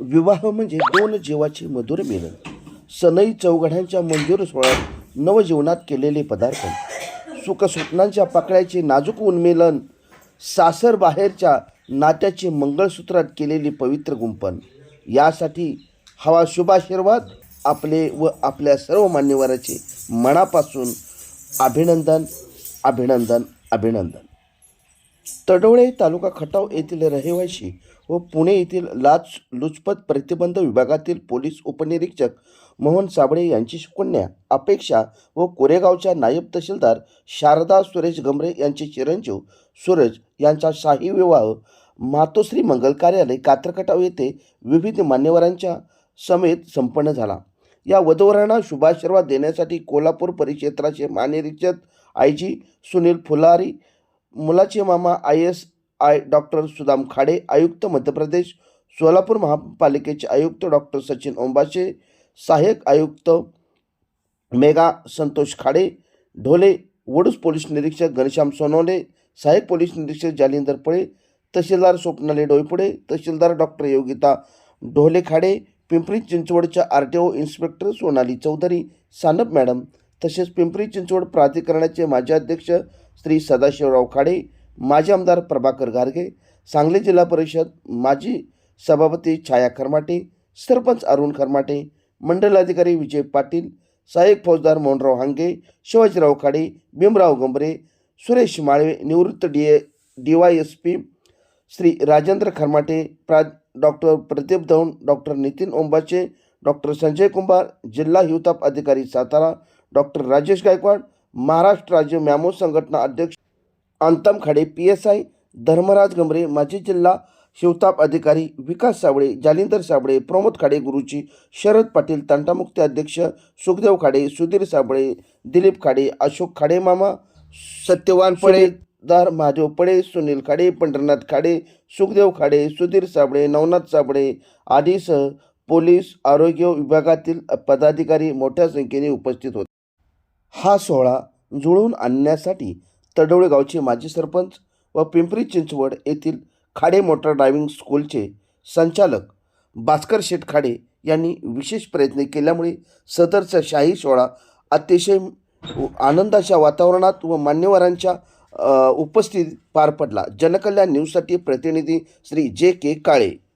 विवाह म्हणजे दोन जीवाचे मधुर मिलन. सनई चौघड्यांच्या मंजूर सोहळ्यात नवजीवनात केलेले पदार्पण. सुखस्वप्नांच्या पाकळ्याचे नाजूक उन्मिलन. सासर बाहेरच्या नात्याचे मंगळसूत्रात केलेली पवित्र गुंपण यासाठी हवा शुभाशीर्वाद आपले व आपल्या सर्व मान्यवराचे मनापासून अभिनंदन अभिनंदन अभिनंदन. तडोळे तालुका खटाव येथील रहिवाशी व पुणे येथील लाच लुचपत प्रतिबंध विभागातील पोलीस उपनिरीक्षक मोहन साबळे यांची सुकन्या अपेक्षा व कोरेगावच्या नायब तहसीलदार शारदा सुरेश गमरे यांचे चिरंजीव सूरज यांचा शाही विवाह मातोश्री मंगल कार्यालय कात्रखटाव येथे विविध मान्यवरांच्या समेत संपन्न झाला. या वधवरांना शुभाशीर्वाद देण्यासाठी कोल्हापूर परिक्षेत्राचे महानिरीक्षक आय जी सुनील फुलारी मुलाचे मामा I S I doctor Sudam Khade आयुक्त मध्य प्रदेश सोलापूर महापालिकेचे आयुक्त डॉक्टर सचिन ओंबाचे सहाय्यक आयुक्त मेघा संतोष खाडे ढोले वडूस पोलीस निरीक्षक घनश्याम सोनवणे सहाय्यक पोलीस निरीक्षक जालिंदर पळे तहसीलदार स्वप्नाली डोईपुडे तहसीलदार डॉक्टर योगिता ढोले खाडे पिंपरी चिंचवडच्या R T O inspector Sonali Chaudhari Sanap madam तसेच पिंपरी चिंचवड प्राधिकरणाचे माजी अध्यक्ष श्री सदाशिवराव खाडे माजी आमदार प्रभाकर घारगे सांगली जिल्हा परिषद माजी सभापती छाया खरमाटे सरपंच अरुण खरमाटे मंडल अधिकारी विजय पाटील सहाय्यक फौजदार मोहनराव हांगे शिवाजीराव खाडे भीमराव गंभरे सुरेश माळवे निवृत्त D A D Y S P Shri Rajendra Kharmate प्रा doctor Pradeep Dhawan doctor Nitin Ombache doctor Sanjay Kumbhar जिल्हा हिवताप अधिकारी सातारा डॉक्टर राजेश गायकवाड महाराष्ट्र राज्य मॅमो संघटना अध्यक्ष Antam Khade P S I Dharmaraj Gamre माजी जिल्हा शिवताप अधिकारी विकास साबळे जालिंदर साबळे प्रमोद खाडे गुरुची शरद पाटील तंटामुक्ती अध्यक्ष सुखदेव खाडे सुधीर साबळे दिलीप खाडे अशोक खाडे मामा सत्यवान पळेदार महादेव पळे सुनील खाडे पंढरनाथ खाडे सुखदेव खाडे सुधीर साबळे नवनाथ साबळे आदीसह पोलीस आरोग्य विभागातील पदाधिकारी मोठ्या संख्येने उपस्थित होते. हा सोहळा जुळवून आणण्यासाठी तडोळे गावचे माजी सरपंच व पिंपरी चिंचवड येथील खाडे मोटर ड्रायव्हिंग स्कूलचे संचालक भास्कर शेठ खाडे यांनी विशेष प्रयत्न केल्यामुळे सदरचा शाही सोहळा अतिशय आनंदाच्या वातावरणात व मान्यवरांच्या उपस्थितीत पार पडला. जनकल्याण न्यूजसाठी प्रतिनिधी श्री जे के काळे.